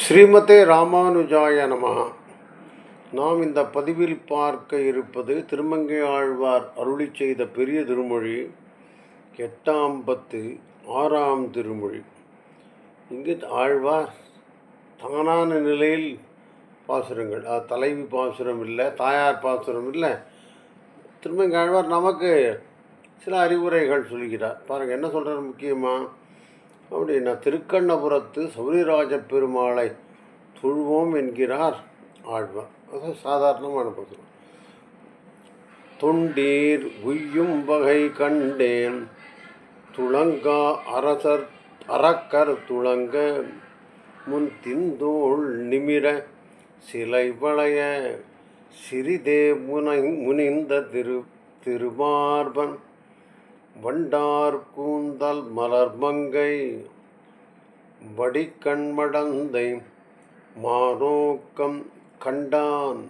ஸ்ரீமதே ராமானுஜாய நமகா நாம் இந்த பதிவில் பார்க்க இருப்பது திருமங்கை ஆழ்வார் அருளி செய்த பெரிய திருமொழி எட்டாம் பத்து ஆறாம் திருமொழி. இங்கு ஆழ்வார் தானான நிலையில் பாசுரங்கள். அது தலைவி பாசுரம் இல்லை தாயார் பாசுரம் இல்லை. திருமங்கை ஆழ்வார் நமக்கு சில அறிவுரைகள் சொல்கிறார். பாருங்கள் என்ன சொல்கிறார் முக்கியமாக அப்படின்னா திருக்கண்ணபுரத்து சௌரிராஜ பெருமாளை தொழுவோம் என்கிறார் ஆழ்வார். அது சாதாரணமான பகுதி தொண்டீர் உய்யும் வகை கண்டேன் துளங்கா அரசர் அறக்கர் துளங்க முன் திந்தோள் நிமிர சிலை வளைய சிறிதே முனை முனிந்த திரு திருமார்பன் வண்டார் கூந்தல் மலர்மங்கை வடிக்கண்மடந்தை மாநோக்கம் கண்டான்.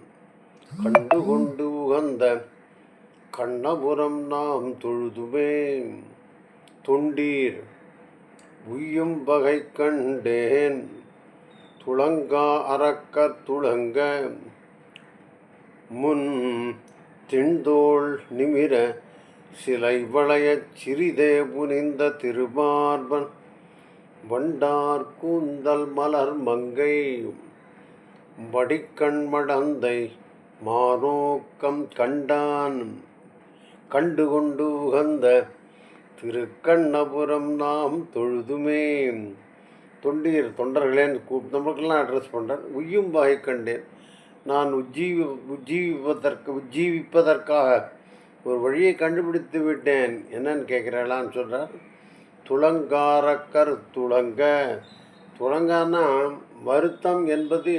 கண்டு கொண்டு உகந்த கண்ணபுரம் நாம் தொழுதுவே தொண்டீர் உய்யும் வகை கண்டேன் துளங்கா அறக்க துளங்க. முன் திண்தோள் நிமிர சிலை வளையச் சிறிதே புனிந்த திருமார்பன் வண்டார் கூந்தல் மலர் மங்கை வடிக்கண்மடந்தை மானோக்கம் கண்டான் கண்டு கொண்டு உகந்த திருக்கண்ணபுரம் நாம் தொழுதுமே தொண்டீர் தொண்டர்களேன்னு கூப் நம்மளுக்கெல்லாம் அட்ரஸ் பண்ணுறேன் உய்யும் வகை கண்டேன் நான் உஜ்ஜீவி உஜ்ஜீவிப்பதற்கு உஜ்ஜீவிப்பதற்காக ஒரு வழியை கண்டுபிடித்து விட்டேன். என்னன்னு கேட்குறாளான்னு சொல்கிறார் துளங்காரக்கர் துளங்க துளங்கானா வருத்தம் என்பது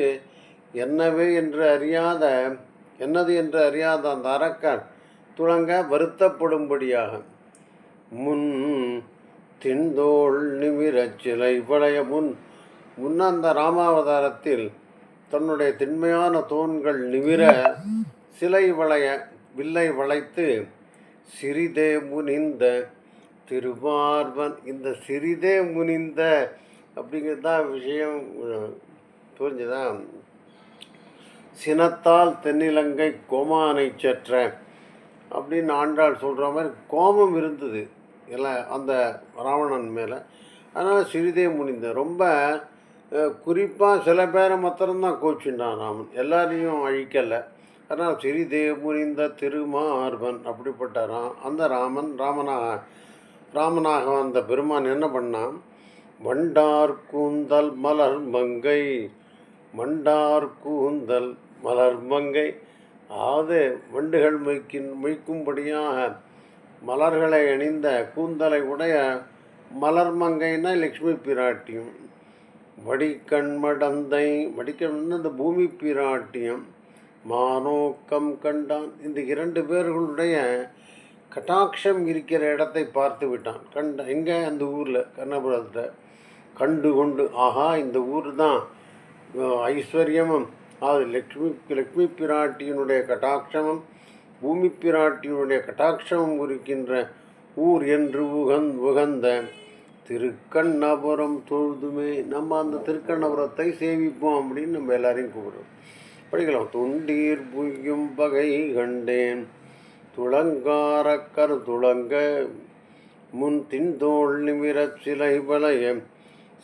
என்னவே என்று அறியாத என்னது என்று அறியாத அந்த அரக்கர் துளங்க வருத்தப்படும்படியாக. முன் தின்தோள் நிமிரச் சிலை வளைய முன் முன் அந்த ராமாவதாரத்தில் தன்னுடைய திண்மையான தோன்கள் நிமிர சிலை வளைய வில்லை வளைத்து சிறிதே முனிந்த திருமார்பன் இந்த சிறிதே முனிந்த அப்படிங்கிறது தான் விஷயம் புரிஞ்சுதான் புரிஞ்சுதா? சினத்தால் தென்னிலங்கை கோமானை செற்ற அப்படின்னு ஆண்டாள் சொல்கிற மாதிரி கோபம் இருந்தது எல்லாம் அந்த ராவணன் மேலே. அதனால் சிறிதே முனிந்த. ரொம்ப குறிப்பாக சில பேரை மாத்திரம்தான் கோச்சுண்டான் ராமன் எல்லாரையும் அழிக்கலை. அதனால் சிறிதே முறிந்த திருமார்பன் அப்படிப்பட்ட ரா அந்த ராமன் ராமனாக ராமனாக வந்த பெருமான் என்ன பண்ணான்? வண்டார் கூந்தல் மலர் மங்கை மண்டார் கூந்தல் மலர் மங்கை. அதாவது வண்டுகள் மொய்க்கின் மொய்க்கும்படியாக மலர்களை அணிந்த கூந்தலை உடைய மலர் மங்கைன்னா லக்ஷ்மி பிராட்டியும். வடிக்கண்மடந்தை வடிக்கண் இந்த பூமி பிராட்டியம். மானோக்கம் கண்டான். இந்த இரண்டு பேர்களுடைய கட்டாட்சம் இருக்கிற இடத்தை பார்த்து விட்டான். கண்ட எங்கே? அந்த ஊரில் கண்ணபுரத்தில். கண்டு கொண்டு ஆஹா இந்த ஊர் தான் ஐஸ்வர்யமும் அது லக்ஷ்மி லக்ஷ்மி பிராட்டியினுடைய கட்டாட்சமும் பூமி பிராட்டியினுடைய கட்டாட்சமும் இருக்கின்ற ஊர் என்று உகந் உகந்த திருக்கண்ணபுரம் தொழுதுமே. நம்ம அந்த திருக்கண்ணபுரத்தை சேவிப்போம் அப்படின்னு நம்ம எல்லாரையும் கூப்பிடுறோம். படிக்கலாம் தொண்டீர் புய்யும் பகை கண்டேன். துளங்காரக்கர் துளங்க முன் தின்தோள் நிமிரச் சிலை வளைய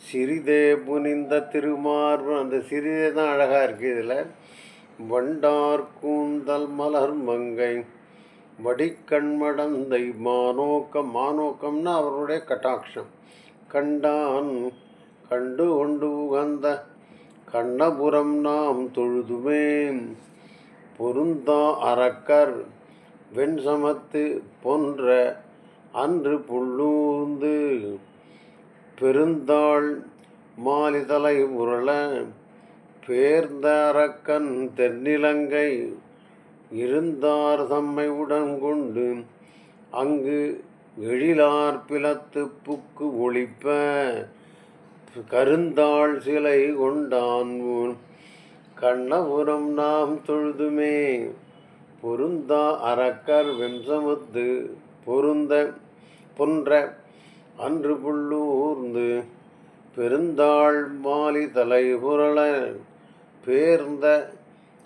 சிறிதே புனிந்த திருமார்பு அந்த சிறிதே தான் அழகாக இருக்குது இதில். வண்டார் கூந்தல் மலர் மங்கை வடிக்கண்மடந்தை மானோக்கம் மானோக்கம்னா அவருடைய கட்டாட்சம். கண்டான் கண்டு கொண்டு உகந்த கண்ணபுரம் நாம் தொழுதுமே. பொருந்தா அரக்கர் வெண்சமத்து போன்ற அன்று புள்ளூர்ந்து பெருந்தாள் மாலிதலை உருள பேர்ந்த அரக்கன் தென்னிலங்கை இருந்தார் தம்மை உடன் கொண்டு அங்கு எழிலார் பிளத்து புக்கு ஒளிப்ப கருந்தாள் சிலை கொண்டான் கண்ணபுரம் நாம் தொழுதுமே. பொருந்தா அறக்கர் வெம்சமுத்து பொருந்த பொன்ற அன்று புள்ளூர்ந்து. பெருந்தாள் மாலி தலை புரள பேர்ந்த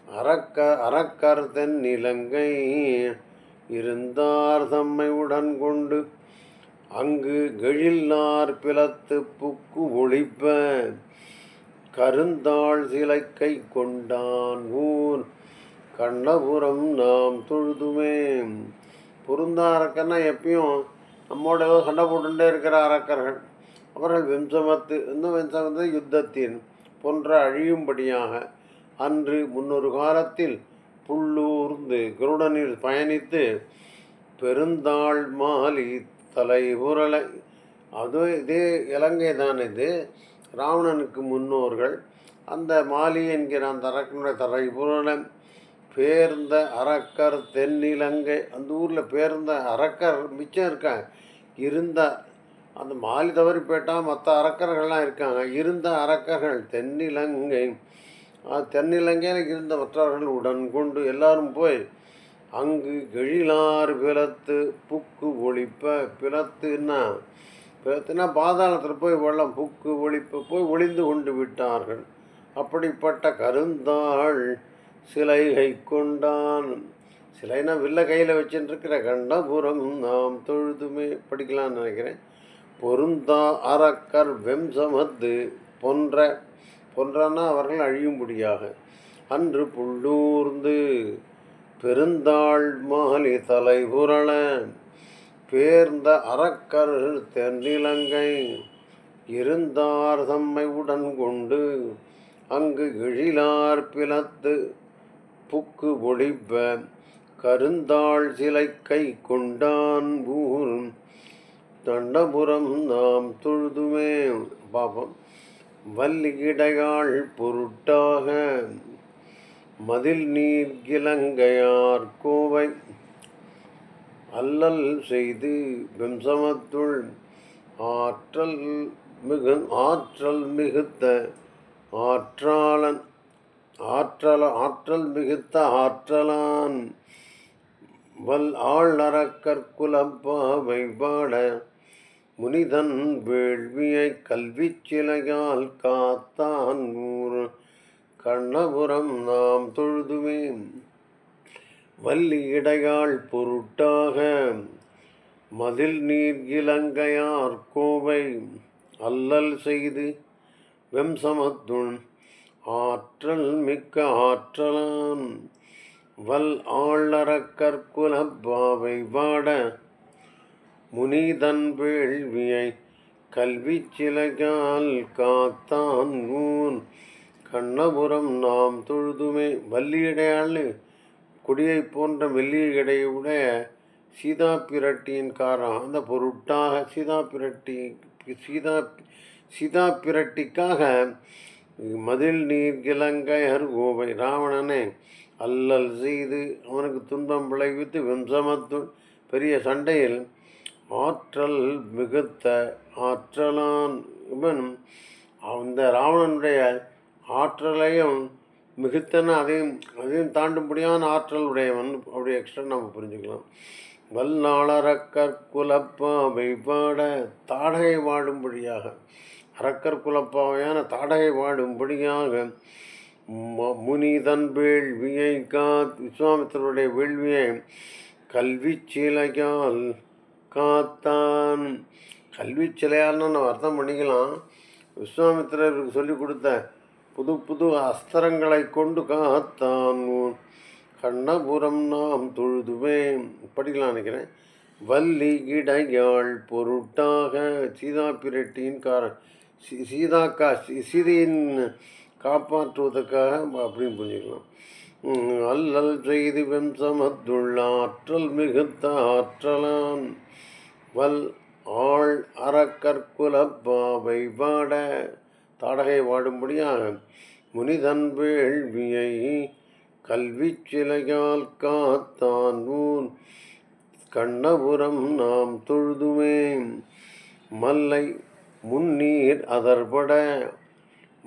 அறக்க அறக்கர் தென் இலங்கை இருந்தார் தம்மை உடன் கொண்டு அங்கு கெழில்லார் பிளத்து புக்கு ஒழிப்ப கருந்தாள் சிலைக்கை கொண்டான் ஊர் கண்ணபுரம் நாம் தொழுதுமே பொருந்தா அரக்கன்னா எப்பயும் நம்மோட ஏதோ சண்டை போட்டுட்டே இருக்கிற அரக்கர்கள் அவர்கள் வெம்சமத்து இந்த வெம்சமத்து? யுத்தத்தின் போன்ற அழியும்படியாக அன்று முன்னொரு காலத்தில் புல்லூர்ந்து கருடனில் பயணித்து பெருந்தாள் மாலி தலைபுரலை அது இதே இலங்கை தான் இது. ராவணனுக்கு முன்னோர்கள் அந்த மாலி என்கிற அந்த அரக்கனுடைய தலைபுரலை பேர்ந்த அரக்கர் தென்னிலங்கை. அந்த ஊரில் பேர்ந்த அரக்கர் மிச்சம் இருக்காங்க. இருந்த அந்த மாலி தவறி போயிட்டால் மற்ற அரக்கர்கள்லாம் இருக்காங்க. இருந்த அரக்கர்கள் தென்னிலங்கை. தென்னிலங்கையில் இருந்த மற்றவர்கள் உடன் கொண்டு எல்லாரும் போய் அங்கு கெழிலார் பிளத்து புக்கு ஒழிப்ப. பிளத்துன்னா பிளத்துனா பாதாளத்தில் போய் வெள்ளம் புக்கு ஒழிப்ப போய் ஒளிந்து கொண்டு விட்டார்கள். அப்படிப்பட்ட கருந்தாள் சிலைகை கொண்டான். சிலைனா வில்ல கையில் வச்சுட்டுருக்கிற கண்டபுரம் நாம் தொழுதுமே. படிக்கலாம்னு நினைக்கிறேன். பொருந்தா அறக்கர் வெம்சமத்து போன்ற. போன்றனா அவர்கள் அழியும்படியாக. அன்று புள்ளூர்ந்து பெருந்தாள் மாலி தலைபுரள பேர்ந்த அறக்கர் தென்னிலங்கை இருந்தார் தம்மை உடன் கொண்டு அங்கு எழிலார் பிளத்து புக்கு ஒழிப்ப கருந்தாள் சிலை கை கொண்டான் ஊர் தண்டபுரம் நாம் தொழுதுமே. பாபம் வல்லிகிடையாள் பொருட்டாக மதில் நீர் கிழங்கையார் கோவை. அல்லல் செய்து வெம்சமத்துள் ஆற்றல் மிகு ஆற்றல் மிகுத்த ஆற்றாளன் ஆற்றல ஆற்றல் மிகுத்த ஆற்றலான் வல் ஆழ்நரக்கற்குலப்பாவை பாட முனிதன் வேள்வியை கல்விச் சிலையால் காத்தான் ஊர் கண்ணபுரம் நாம் தொழுதுமே. வள்ளி இடையாள் பொருட்டாக மதில் நீர் இலங்கையார் கோவை அல்லல் செய்து வெம்சமத்துண் ஆற்றல் மிக்க ஆற்றலான் வல் ஆளறக்கற்குலப்பாவை வாட முனிதன் வேள்வியை கல்வி சிலையால் காத்தான் ஊன். கண்ணபுரம் நாம் தொழுதுமே. வள்ளியடையாள் கொடியை போன்ற மெல்லிய சீதா பிரட்டியின் காரம் அந்த பொருட்டாக சீதா பிரட்டி சீதா சீதா பிரட்டிக்காக மதில் நீர் கிழங்கையர் கோவை ராவணனை அல்லல் செய்து அவனுக்கு துன்பம் விளைவித்து விம்சமத்து பெரிய சண்டையில் ஆற்றல் மிகுத்த ஆற்றலான் இவன் அந்த ராவணனுடைய ஆற்றலையும் மிகுத்தன அதையும் அதையும் தாண்டும்படியான ஆற்றல் உடையவன். அப்படி எக்ஸ்ட்ரா நம்ம புரிஞ்சுக்கலாம். வல்லாளர கற்குலப்பாவை பாட தாடகை வாடும்படியாக. அரக்கர் குலப்பாவையான தாடகை வாடும்படியாக. முனிதன் வேள்வியை காத் விஸ்வாமித்தருடைய வேள்வியை கல்வி சிலையால் காத்தான். கல்வி சிலையால்னு நம்ம அர்த்தம் பண்ணிக்கலாம். விஸ்வாமித்திரருக்கு சொல்லிக் கொடுத்த புது புது அஸ்திரங்களை கொண்டு காத்தான். கண்ணபுரம் நாம் தொழுதுவே படிக்கலாம் நினைக்கிறேன். வள்ளி இடையாள் பொருட்டாக சீதா பிரட்டியின் கார சீதாக்கா சீதையின் காப்பாற்றுவதற்காக அப்படின்னு புரிஞ்சுக்கலாம். அல்லல் செய்தி வெம்சமத்துள்ள ஆற்றல் மிகுத்த ஆற்றலான். வல் ஆள் அறக்கற்குலப்பாவை பாட தாடகை வாடும்படியாக முனிதன் வேள்வியை கல்வி சிலையால் காத்தான் ஊன். கண்ணபுரம் நாம் தொழுதுமே மல்லை முன்னீர் அதற்பட.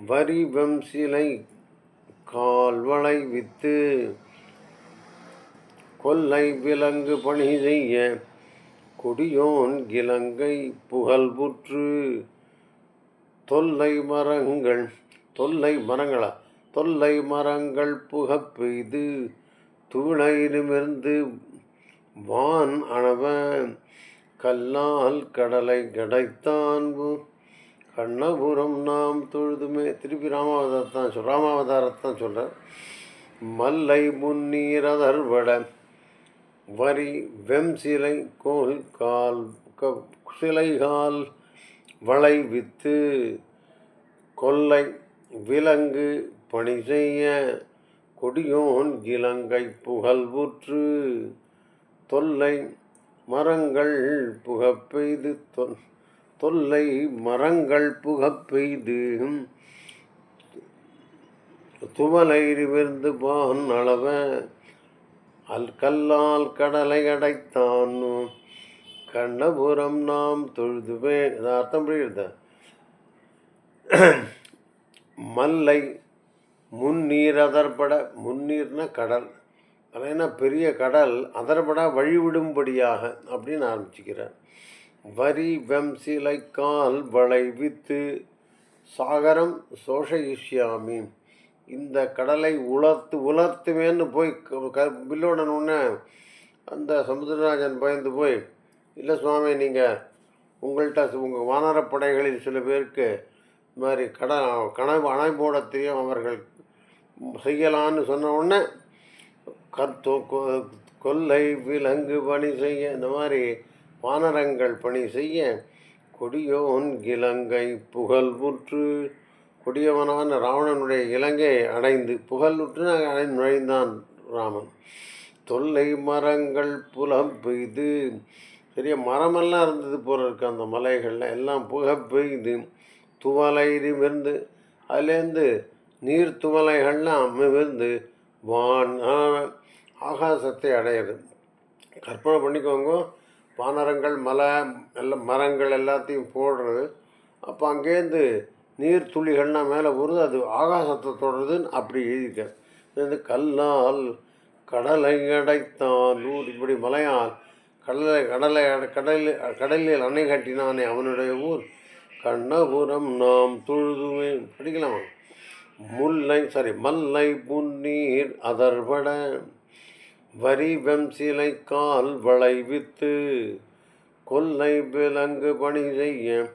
வரிவம் சிலை கால்வளை வித்து கொல்லை விலங்கு பணி செய்ய கொடியோன் இலங்கை புகழ்புற்று. தொல்லை மரங்கள் தொல்லை மரங்களா? தொல்லை மரங்கள் புக பெய்து துணை நிமிர்ந்து வான் அணவன் கல்லால் கடலை கடைத்தான் கண்ணபுரம் நாம் தொழுதுமே. திருப்பி ராமாவதாரத்தான் சொல் ராமாவதாரத்தான் சொல்கிறார் மல்லை முன்னீர் அதர்வட வரி வெம் சிலை கோல் கால் க சிலைகால் வளை வித்து கொல்லை விலங்கு பணி செய்ய கொடியோன் இலங்கை புகழ்வுற்று தொல்லை மரங்கள் புகப்பெய்து தொல் தொல்லை மரங்கள் புகப்பெய்து பெய்து துவலைரிவிருந்து பான் அளவ அல் கல்லால் கடலை அடைத்தான் கண்ணபுரம் நாம் தொழுதுவே இது அர்த்தம் புரியுது மல்லை முன்னீர் அதற்பட முன்னீர்னா கடல். அதனா பெரிய கடல்? அதற்பட வழிவிடும்படியாக அப்படின்னு ஆரம்பிச்சுக்கிறேன் வரி வெம்சிலை கால் வளைவித்து சாகரம் சோஷயிஷ்யாமி. இந்த கடலை உலர்த்து உலர்த்துவேன்னு போய் க- க- அந்த சமுத்திரராஜன் பயந்து போய் இல்லை சுவாமி நீங்கள் உங்கள்கிட்ட உங்கள் வானரப்படைகளில் சில பேருக்கு இந்த மாதிரி கடன் கனவு அணை போட தெரியும் அவர்கள். செய்யலான்னு சொன்ன உடனே கர்த்தோ கொ- கொல்லை விலங்கு பணி செய்ய இந்த மாதிரி வானரங்கள் பணி செய்ய கொடியோன் இலங்கை புகழ்வுற்று கொடியவனான ராவணனுடைய இலங்கை அடைந்து புகழ்வுற்று அடை நுழைந்தான் ராமன். தொல்லை மரங்கள் புலம் பெய்து பெரிய மரமெல்லாம் இருந்தது போல இருக்குது அந்த மலைகளில். எல்லாம் புகை பெய்து துவலை இருந்து அதுலேருந்து நீர் துவலைகள்லாம் நிமிர்ந்து வான் ஆகாசத்தை அடையிறது கற்பனை பண்ணிக்கோங்க. வானரங்கள் மலை எல்லாம் மரங்கள் எல்லாத்தையும் போடுறது. அப்போ அங்கேருந்து நீர் துளிகள்லாம் மேலே வருது அது ஆகாசத்தை தொடருதுன்னு அப்படி எழுதிக்க இது கல்லால் கடலை அடைத்தான் ஊர் இப்படி மலையால் கடலை கடலை அடை- கடலில் கடலில் அணை கட்டினானே அவனுடைய ஊர். கண்ணபுரம் நாம் தொழுதுவேன் படிக்கலாமா? முல்லை சாரி மல்லை புன்னீர் அதர்வட வரி வெம்சிலை கால் வளைவித்து. கொல்லை விலங்கு பணி செய்ய.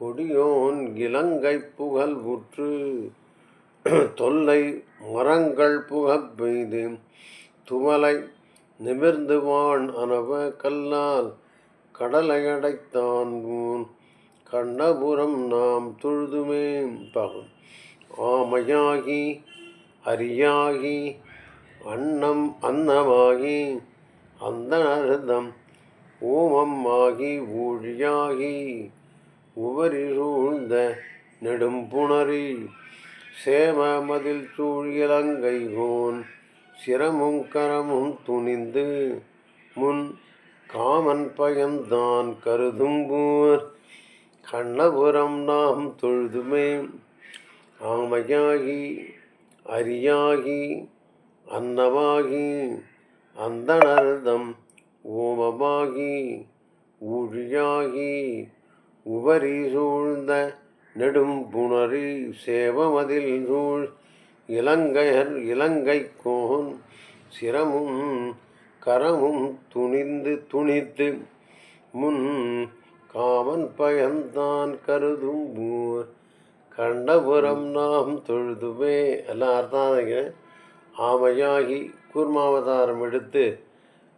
கொடியோன் இலங்கை புகழ் உற்று. தொல்லை மரங்கள் புகப் பெய்து. துவலை நிமிர்ந்து வான் அனவ கல்லால் கடலை அடைத்தான் ஊன். கண்ணபுரம் நாம் தொழுதுமே பாவம் ஆமையாகி அரியாகி அன்னம் அன்னமாகி அந்த அர்த்தம் ஓமம் ஆகி ஊழியாகி உவரி சூழ்ந்த நெடும்புணரி சேம மதில் சூழியலங்கை கோன். சிரமும் கரமும் துணிந்து முன் காமன் பயந்தான் கருதும்பூர் கண்ணபுரம் நாம் தொழுதுமே ஆமையாகி அரியாகி அன்னமாகி அந்தனர்தம் ஓமமாகி ஊழியாகி உபரி சூழ்ந்த நெடும் புணரி சேவமதில் சூழ் இலங்கையர் இலங்கைக்கோன் சிரமும் கரமும் துணிந்து துணித்து முன் காமன் பயந்தான் கருதும் ஊர். கண்டபுரம் நாம் தொழுதுமே எல்லாம் அர்த்தம் ஆமையாகி கூர்மாவதாரம் எடுத்து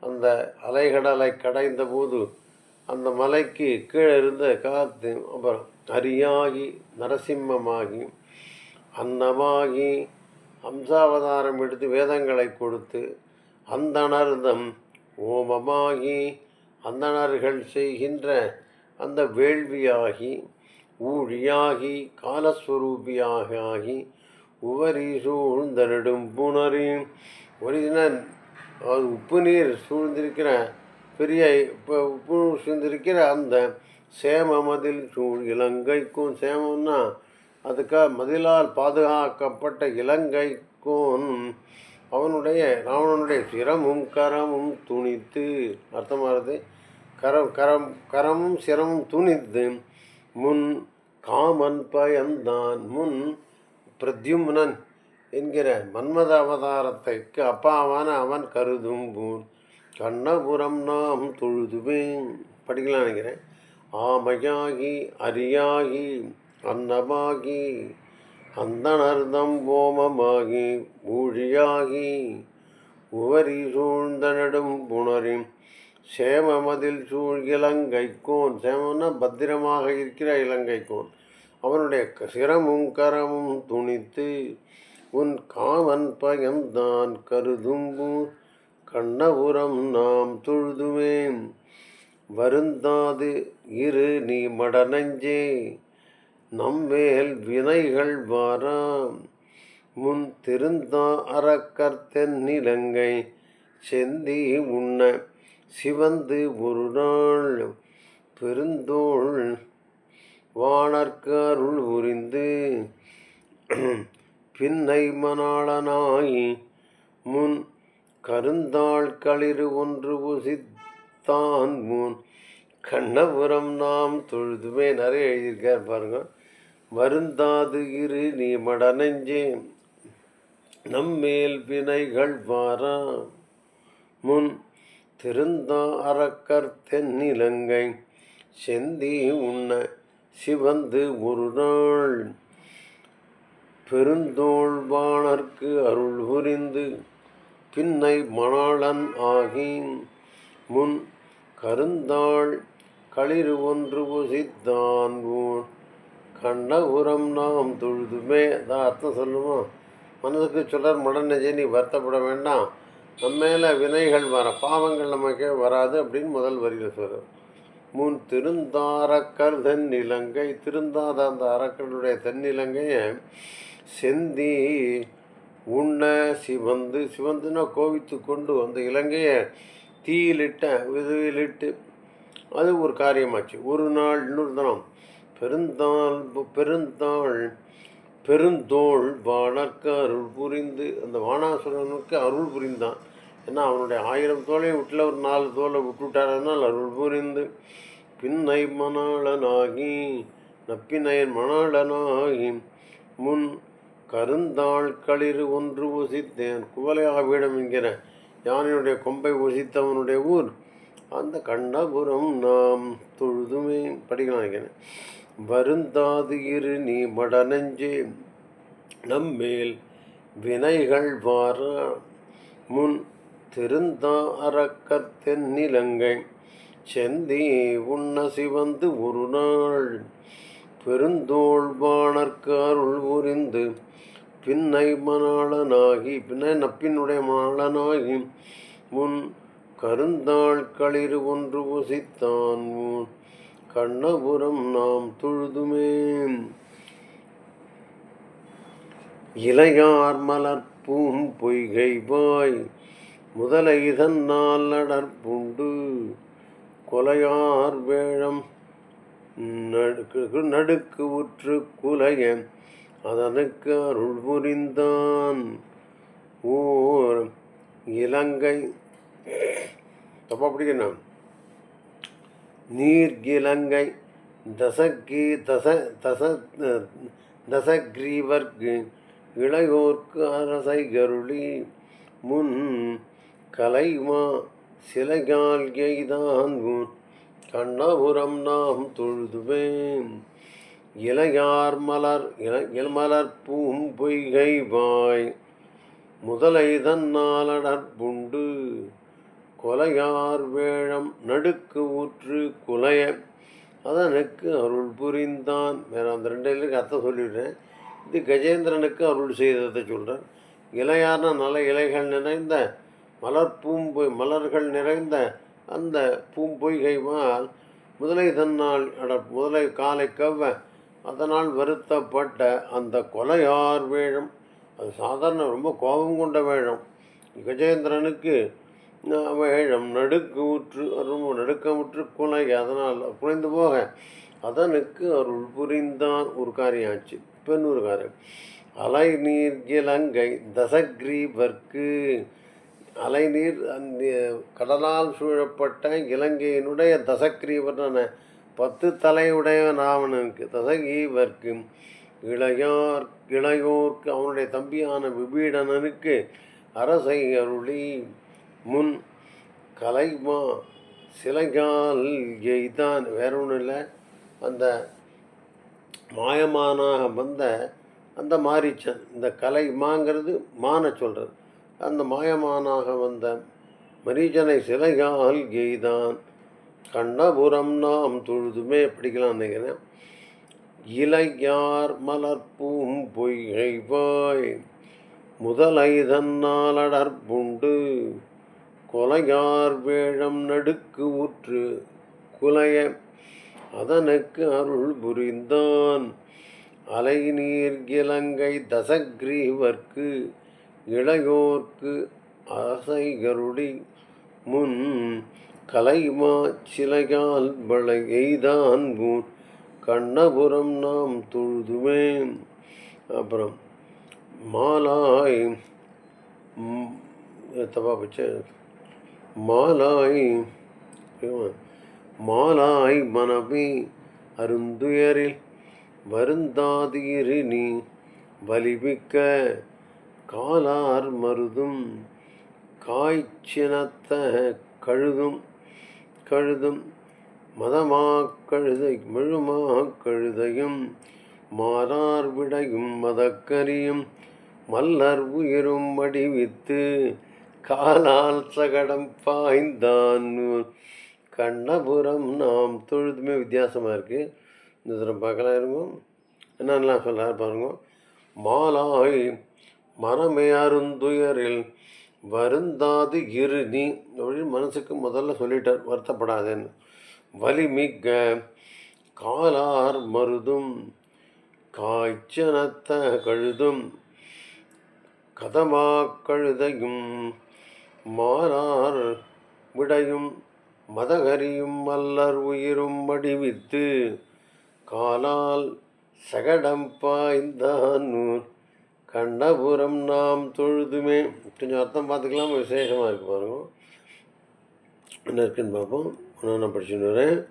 அந்த அலைகடலை கடைந்த போது அந்த மலைக்கு கீழே இருந்த காத்து அப்புறம் அரியாகி நரசிம்மமாகி அன்னமாகி அம்சாவதாரம் எடுத்து வேதங்களை கொடுத்து அந்தணர்தம் ஓமமாகி அந்தணர்கள் செய்கின்ற அந்த வேள்வியாகி ஊழியாகி காலஸ்வரூபியாக ஆகி உவரி சூழ்ந்த நெடும் புணரி ஒரிஜினல் அது உப்பு நீர் சூழ்ந்திருக்கிற பெரிய இப்போ உப்பு சூழ்ந்திருக்கிற அந்த சேமமதில் சூழ் இலங்கைக்கும் சேமம்னா அதுக்காக மதிலால் பாதுகாக்கப்பட்ட இலங்கைக்கும் அவனுடைய ராவணனுடைய சிரமும் கரமும் துணித்து அர்த்தமாகிறது கரம் கரம் கரமும் சிரமும் துணித்து முன் காமன் பயந்தான் முன் பிரத்யும்னன் என்கிற மன்மத அவதாரத்தைக்கு அப்பாவான அவன் கருதும் கண்ணபுரம் நாம் தொழுதுவேன். படிக்கலாம் நினைக்கிறேன். ஆமையாகி அரியாகி அன்னமாகி அந்தனர்தம் ஓமமாகி ஊழியாகி உவரி சூழ்ந்த நெடும் புணரின் சேமமதில் சூழ் இலங்கைக்கோன். சேமம்னா பத்திரமாக இருக்கிற இலங்கைக்கோன். அவனுடைய சிரமும் கரமும் துணித்து உன் காமன் பயம்தான் கருதும்பு கண்ணபுரம் நாம் தொழுதுவேன் வருந்தாது இரு நீ மடநஞ்சே. நம்மேல் வினைகள் வாராம். முன் திருந்தா அறக்கர்த்தன் நிலங்கை செந்தி உண்ண சிவந்து ஒரு நாள். பெருந்தோள் வானர்க்கு அருள் புரிந்து பின்னை மணாளனாய். முன் கருந்தாள் களிறு ஒன்று உசித்தான். முன் கண்ணபுரம் நாம் தொழுதுமே நிறைய எழுதியிருக்கார் பாருங்கள் வருந்தாது இரு நீ மடநெஞ்சே நம்மேல் வினைகள் வாரா. முன் திருந்தா அறக்கர் தென்னிலங்கை. செந்தி உண்ண சிவந்து ஒரு நாள். பெருந்தோள்வானர்க்கு அருள் புரிந்து பின்னை மணாளன் ஆகின். முன் கருந்தாள் களிறு ஒன்று உசித்தான் ஊன். கண்ணபுரம் நாம் தொழுதுமே. அதான் அர்த்தம் சொல்லுமோ? மனதுக்கு சொல்றார் மடநெஜே நீ வருத்தப்பட வேண்டாம். நம்ம மேலே வினைகள் வர பாவங்கள் நமக்கே வராது அப்படின்னு முதல் வரியில் சொல்கிறார் முன் திருந்தாரக்கர் தென்னிலங்கை திருந்தாத அந்த அரக்கனுடைய தென்னிலங்கையை செந்தி உண்ண சிவந்து சிவந்துன்னா கோவித்து கொண்டு அந்த இலங்கையை தீயிலிட்ட விதவிலிட்டு அது ஒரு காரியமாச்சு. ஒரு நாள் இன்னொரு தினம் பெருந்தாள் பெருந்தாள் பெருந்தோள் வானர்க்கு அருள் புரிந்து அந்த வானாசுரனுக்கு அருள் புரிந்தான். ஏன்னா அவனுடைய ஆயிரம் தோலையும் விட்டுல ஒரு நாலு தோலை விட்டுவிட்டாரனால் அருள் புரிந்து பின்னை மணாளனாகி நப்பினையன் மணாளனாகி முன் கருந்தாள் களிறு ஒன்று குவலை குவலையாவிடம் என்கிற யானையுடைய கொம்பை ஒசித்தவனுடைய ஊர் அந்த கண்ணபுரம் நாம் தொழுதுமே படிக்கலாம் நினைக்கிறேன் வருந்தாது இரு நீ மடநெஞ்சே நம்மேல் வினைகள் வார. முன் திருந்தா அறக்கத்தென் நிலங்கை செந்தி உண்ண சிவந்து ஒரு நாள். பெருந்தோள்வானர்க்கு அருள் புரிந்து பின்னை மணாளனாகி பின்ன நப்பினுடைய மணாளனாகி முன் கருந்தாள் களிறு ஒன்று உசித்தான். முன் கண்ணபுரம் நாம் தொழுதுமே. இளையார் மலர்ப்பூம் பொய்கை வாய் முதலை தன்னால் நடற்புண்டு. கொலையார் வேழம் நடுக்கு நடுக்கு உற்று குலைய அதனுக்கு அருள் புரிந்தான். ஓர் இலங்கை தப்பா பிடிக்கணும் நீர் தசக்கி தச தச தசக்ரீவர்க்கு இளையோர்க்கு அரசை கருளி முன் கலைமா சிலையால் எய்தான் கண்ணபுரம் நாம் தொழுதுவேன். இளையார் மலர் இள மலர் பூம் பொய்கை வாய் முதலை தன்னாலடற்புண்டு கொலையார் வேழம் நடுக்கு ஊற்று குலைய. அதனுக்கு அருள் புரிந்தான். வேற அந்த ரெண்டு அர்த்தம் சொல்லிடுறேன். இது கஜேந்திரனுக்கு அருள் செய்ததை சொல்கிறேன் இலையார்னா நல்ல இலைகள் நிறைந்த மலர் பூம்பொய் மலர்கள் நிறைந்த அந்த பூம்பொய்கைமால் முதலை தன்னால் அட முதலை காலை கவ்வ அதனால் வருத்தப்பட்ட அந்த கொலையார் வேழம். அது சாதாரண ரொம்ப கோபம் கொண்ட வேழம். கஜேந்திரனுக்கு வேழம் நடுக்கு ஊற்று ரொம்ப நடுக்கமுற்று குலை அதனால் குலைந்து போக அதனுக்கு அருள் புரிந்தான் ஒரு காரியம் ஆச்சு இப்போ இன்னொரு காரியம். அலை நீர் இலங்கை தசக்ரீபர்க்கு. அலைநீர் அந்த கடலால் சூழப்பட்ட இலங்கையினுடைய தசக்ரீவரான பத்து தலையுடைய ராவணனுக்கு தசகீவர்க்கு இளையார் இளையோர்க்கு அவனுடைய தம்பியான விபீடனனுக்கு அரசை அருளி முன் கலைமா சிலைகால் எய்தான். வேற ஒன்றும் இல்லை. அந்த மாயமானாக வந்த அந்த மாரிச்சன் இந்த கலை மாங்கிறது மான சொல்கிறது அந்த மாயமானாக வந்த மரீஜனை சிலைகால் எய்தான். கண்ணபுரம் நாம் தொழுதுமே படிக்கலாம் நினைக்கிறேன். இலையார் மலர்பூம் பொய்கைவாய் முதலை தன்னாலடற்புண்டு கொலையார் வேழம் நடுக்கு உற்று குலைய அதனுக்கு அருள் புரிந்தான். அலை நீர் இலங்கை தசக்ரீவர்க்கு இளையோர்க்கு ஆசை முன் கலைமா சிலையால் வளை எய்தான் பூன் கண்ணபுரம் நாம் தொழுதுவேன். அப்புறம் மாலாய் தப்பா போச்சு. மாலாய் மாலாய் மனமே அருந்துயரில் வருந்தாதீரு நீ வலிமிக்க காலார் மருதும் காய்ச்சினத்த கழுதும் கழுதும் மதமா கழுதை முழுமா கழுதையும் மாறார் விடையும் மதக்கரியும் மல்லர் உயிரும் வடிவித்து காலால் சகடம் பாய்ந்தான். கண்ணபுரம் நாம் தொழுதுமே வித்தியாசமாக இருக்குது இந்த தூரம் பார்க்கலாம் இருக்கும் என்னென்னலாம் சொல்கிறார் பாருங்க. மாலாய் மரமே அருந்துயரில் வருந்தாது இரு நீ. அப்படின்னு மனசுக்கு முதல்ல சொல்லிட்டார் வருத்தப்படாதேன்னு. வலிமிக்க காலார் மருதும் காய்ச்சனத்த கழுதும் கதமா கழுதையும் மாறார் விடையும் மதகரியும் மல்லர் உயிரும் வடிவித்து காலால் சகடம் பாய்ந்தான் கண்ணபுரம் நாம் தொழுதுமே. கொஞ்சம் அர்த்தம் பார்த்துக்கலாம் விசேஷமாக இருக்கு பாருங்க. என்ன இருக்குன்னு பார்ப்போம். ஒன்று நான் படிச்சுட்டு வரேன்.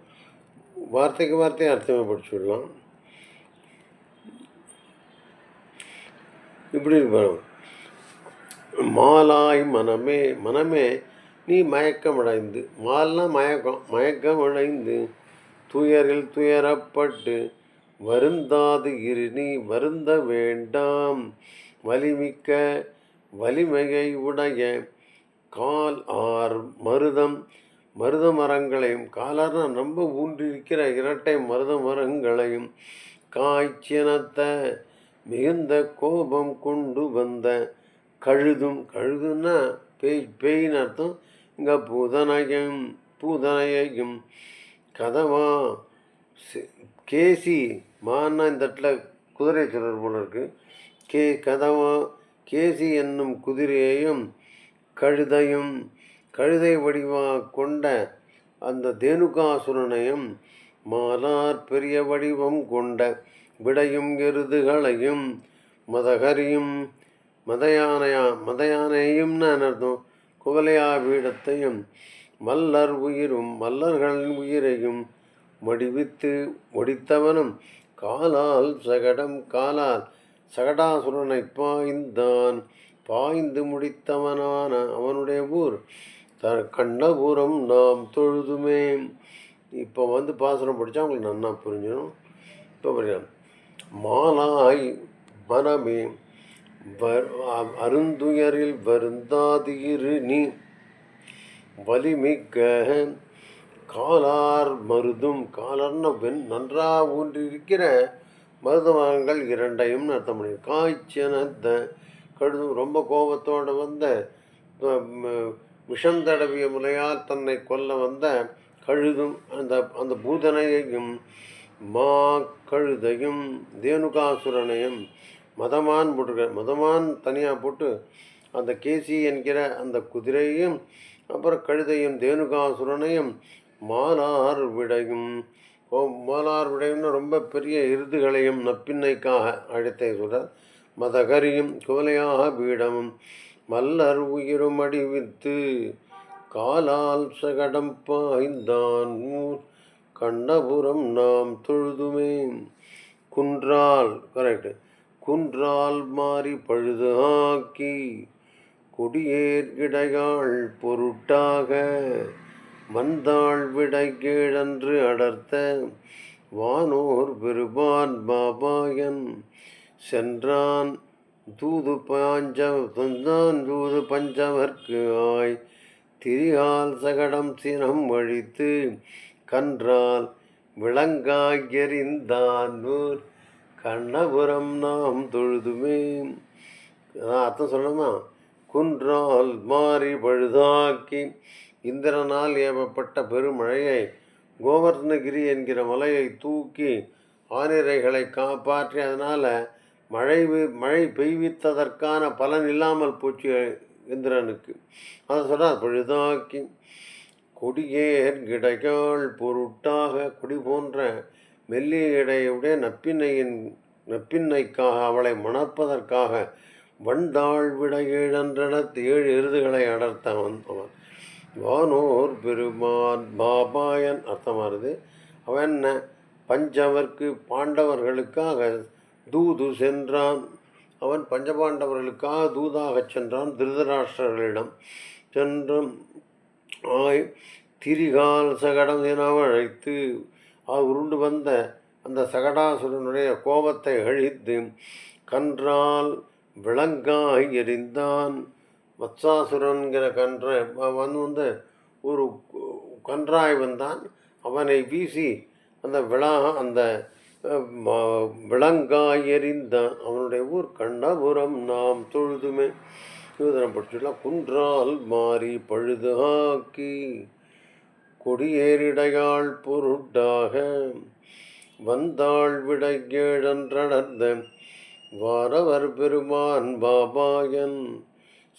வார்த்தைக்கு வார்த்தையை அர்த்தமாக படிச்சு விடலாம். இப்படி இருக்கு பாருங்க. மாலாய் மனமே மனமே நீ மயக்கமடைந்து. மால்னா மயக்கம் மயக்கமடைந்து. துயரில் துயரப்பட்டு வருந்தாது இரு நீ வருந்த வேண்டாம். வலிமிக்க வலிமையை உடைய கால் ஆர் மருதம் மருத மரங்களையும் காலார்னா ரொம்ப ஊன்றிருக்கிற இரட்டை மருத மரங்களையும் காய்ச்சினத்த மிகுந்த கோபம் கொண்டு வந்த கழுதும். கழுதுன்னா பேய் பேயின்னு அர்த்தம். இங்கே பூதனையும் பூதனையையும் கதவா. கேசி மான்னா இந்த இடத்துல குதிரை சொல்றது போல இருக்கு. கே கதவா. கேசி என்னும் குதிரையையும் கழுதையும் கழுதை வடிவாக கொண்ட அந்த தேனுகாசுரனையும் மாலார் பெரிய வடிவம் கொண்ட விடையும் எருதுகளையும் மதகரியும் மதயானையா மதயானையும்னு அர்த்தம் குவலையா பீடத்தையும் மல்லர் உயிரும் மல்லர்களின் உயிரையும் வடிவித்து ஒடித்தவனும் காலால் சகடம் காலால் சகடாசுரனை பாய்ந்தான். பாய்ந்து முடித்தவனான அவனுடைய ஊர் த கண்ணபுரம் நாம் தொழுதுமே. இப்போ வந்து பாசுரம் படித்தா உங்களுக்கு நன்னா புரிஞ்சிடும் இப்போ புரியும் மாலாய் மனமே அருந்துயரில் வருந்தாதீரு நீ. வலிமிக்க காலார் மருதும் காலர்ன வெண் நன்றா ஊன்றிருக்கிற மருதமரங்கள் இரண்டையும் அர்த்தம் பண்ணி காய்ச்சனத்த கழுதும் ரொம்ப கோபத்தோடு வந்த விஷம் தடவிய முலையால் தன்னை கொல்ல வந்த கழுதும் அந்த அந்த பூதனையையும் மா கழுதையும் தேனுகாசுரனையும் மதமான் போட்டிருக்க மதமான் தனியாக போட்டு அந்த கேசி என்கிற அந்த குதிரையும் அப்புறம் கழுதையும் தேனுகாசுரனையும் மாலார் விடையும். ஓ மாலார் விடையும்னு ரொம்ப பெரிய இருதுகளையும் நப்பின்னைக்காக அழைத்தை சொல்கிறார் மதகரியும் குவலையாக பீடமும் மல்லர் உயிரும் அடிவித்து காலால் சகடம் பாய்ந்தான். ஊர் கண்ணபுரம் நாம் தொழுதுமே. குன்றால் கரெக்டு குன்றால் மாறி பழுது ஆக்கி கொடியேர் பொருட்டாக மந்தாள் விடை கீழன்று அடர்த்த வானோர் பெருபான் பாபாயன் சென்றான். தூது பாஞ்ச தந்தான் தூது பஞ்சவர்க்கு ஆய் திரியால் சகடம் சினம் வழித்து கன்றால் விளங்காய் எறிந்தான் நூர் கண்ணபுரம் நாம் தொழுதுமே. அர்த்தம் சொல்லணுமா? குன்றால் மாறி பழுதாக்கி இந்திரனால் ஏவப்பட்ட பெருமழையை கோவர்தனகிரி என்கிற மலையை தூக்கி ஆனிரைகளை காப்பாற்றி அதனால் மழை மழை பெய்வித்ததற்கான பலன் இல்லாமல் போச்சு இந்திரனுக்கு. அதை சொன்னால் பழுதாக்கி கொடியேர் கிடைக்காள் பொருட்டாக கொடி போன்ற மெல்லிய இடையுடைய நப்பின்னையின் நப்பின்னைக்காக அவளை மணப்பதற்காக வண்டாள் விட ஏழு எருதுகளை அடர்த்தவன் அவன் வானோர் பெருமான் பாபாயன் அர்த்தமானது அவன் என்ன? பஞ்சவர்க்கு பாண்டவர்களுக்காக தூது சென்றான். அவன் பஞ்சபாண்டவர்களுக்காக தூதாகச் சென்றான். திருதராஷ்டிரர்களிடம் சென்றும் ஆய் திரிகால் சகடம் என அழைத்து உருண்டு வந்த அந்த சகடாசுரனுடைய கோபத்தை அழித்து கன்றால் விளங்காய் எறிந்தான் வத்சாசுரன்கிற கன்றை வந்து வந்து ஒரு கன்றாய் வந்தான். அவனை வீசி அந்த விழா அந்த விளங்காய் எறிந்தான் அவனுடைய ஊர் கண்டபுரம் நாம் தொழுதுமே. யூதனம் படிச்சுடலாம். குன்றால் மாறி பழுது ஆக்கி கொடியேறிடையாள் பொருட்டாக வந்தாள் விடைகேழன்றடர்ந்த வாரவர் பெருமான் பாபாயன்.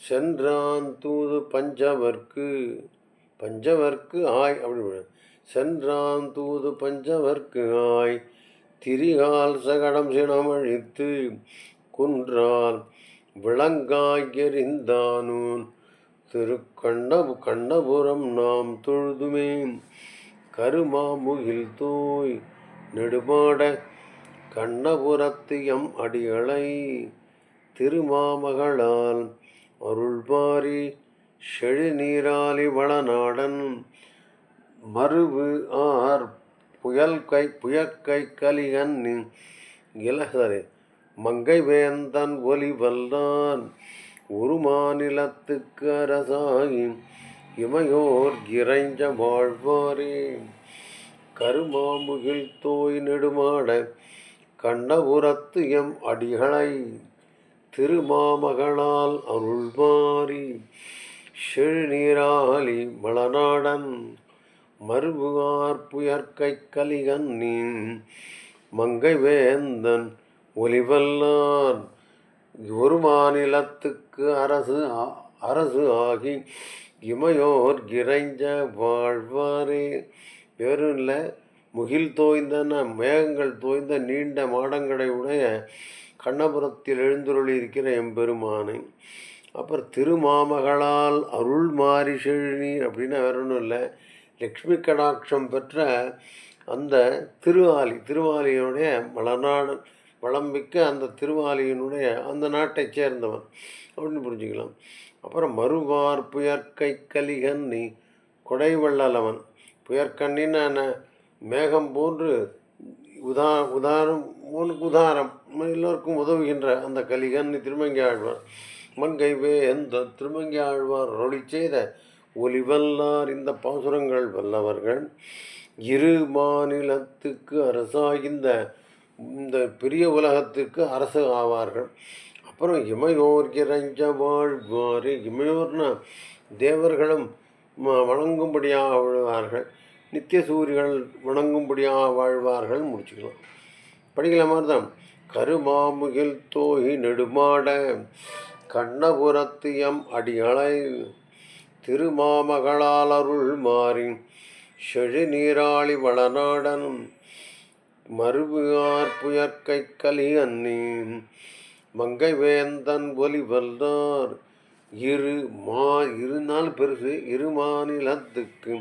சென்றான் தூது பஞ்சவர்க்கு பஞ்சவர்க்கு ஆய் அப்படி சென்றான் தூது பஞ்சவர்க்கு ஆய் திரிகால் சகடம் சினமழித்து குன்றால் விளங்காய் எறிந்தானூன் திருக்கண்ணபு கண்ணபுரம் நாம் தொழுதுமே. கருமாமுகில் தோய் நெடுமாட கண்ணபுரத்தியம் அடிகளை திருமாமகளால் அருள்பாரி செழிநீராலி வளநாடன் மருவு ஆர் புயல் கை புயற்கை கலிகன் இலகரே மங்கை வேந்தன் ஒலி வல்லான் ஒரு மாநிலத்துக்கு அரசாகி இமையோர் இறைஞ்ச வாழ்வாரே. கருமாமுகில் தோய் நெடுமாட கண்ணபுரத்து எம் அடிகளை திருமாமகளால் அருள்மாறி செழுநீராலி மலநாடன் மருபுகார் புயற்கை கலிகன்னின் மங்கை வேந்தன் ஒலிவல்லான் ஒரு மாநிலத்துக்கு அரசு அரசு ஆகி இமையோர் இறைஞ்ச வாழ்வாரே. வேறும் இல்லை முகில் தோய்ந்தன மேகங்கள் தோய்ந்த நீண்ட மாடங்களை உடைய கண்ணபுரத்தில் எழுந்துருளி இருக்கிற எம்பெருமானை. அப்புறம் திருமாமகளால் அருள் மாறி செழுநீர் அப்படின்னா வேற ஒன்றும் இல்லை. லக்ஷ்மி கடாட்சம் பெற்ற அந்த திருவாலி திருவாலியோடைய மலநாடன் வளம்பிக்க அந்த திருவாலியினுடைய அந்த நாட்டைச் சேர்ந்தவன். அப்படின்னு புரிஞ்சுக்கலாம். அப்புறம் மறுவார் புயற்கை கலிகன்னி கொடைவள்ளலவன் புயற்கண்ணின்னு மேகம் போன்று உதா உதாரம் உனக்கு உதாரம் எல்லோருக்கும் உதவுகின்ற அந்த கலிகன் திருமங்கி ஆழ்வார் மண்கைவே எந்த திருமங்கி ஆழ்வார் ரொளி செய்த ஒலிவல்லார் இந்த பாசுரங்கள் வல்லவர்கள். இரு மாநிலத்துக்கு அரசாகிந்த இந்த பெரிய உலகத்திற்கு அரசு ஆவார்கள். அப்புறம் இமையோர் இறைஞ்ச வாழ்வார். இமையோர்னா தேவர்களும் வணங்கும்படியாக வாழ்வார்கள். நித்திய சூரியர்கள் வணங்கும்படியாக வாழ்வார்கள். முடிச்சுக்கலாம். படிக்கல மாதிரி தான் கருமாமுகில் தோகி நெடுமாட கண்ணபுரத்தியம் அடிகளை திருமாமகளால் அருள் மாறி செழு நீராளி வளநாடனும் மறுபுயார் புயற்கை கலி அன்னி மங்கை வேந்தன் ஒலி வல்லார் இரு மா இரு நாள் பெருசு இரு மாநிலத்துக்கு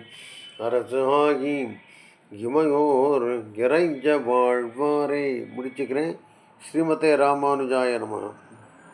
அரசாகி இமையோர் இறைஞ்ச வாழ்வாரே. முடிச்சுக்கிறேன். ஸ்ரீமதே ராமானுஜாய நம.